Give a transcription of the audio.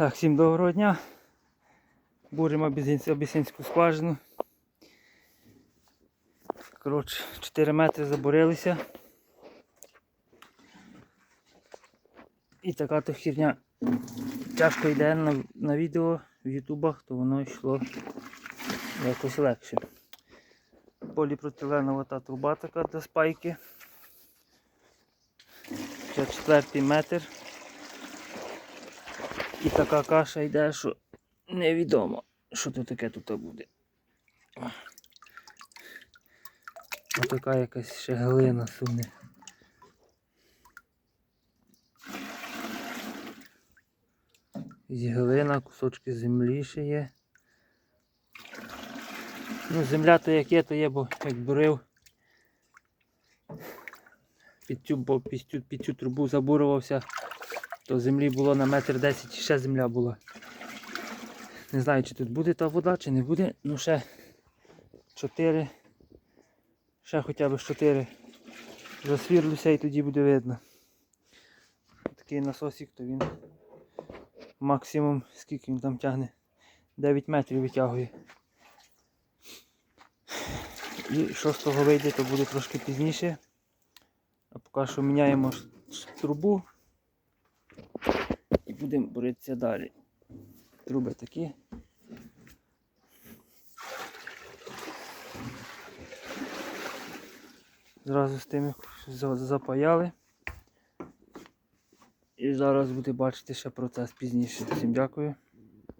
Так, всім доброго дня. Буримо Обіцянську скважину. Коротше, 4 метри забурилися. І така то херня тяжко йде на, на відео в ютубах, то воно йшло якось легше. Поліпротиленова та труба така для спайки. Це четвертий метр. І така каша йде, що невідомо, що тут таке тут буде. Ось така якась ще глина суне. З глина, кусочки землі ще є. Ну, земля то як є, то є, бо як бурив. Під цю, бо під цю, під цю трубу забурувався, то землі було на метр десять, ще земля була. Не знаю, чи тут буде та вода, чи не буде. Ну ще 4. Ще хоча б 4 засвірлюся і тоді буде видно. Такий насосик, то він максимум, скільки він там тягне, 9 метрів витягує. І що з того вийде, то буде трошки пізніше. А поки що міняємо трубу і будемо боротися далі. Труби такі. Зразу з тим за- запаяли. І зараз буде бачити ще процес пізніше. Всім дякую.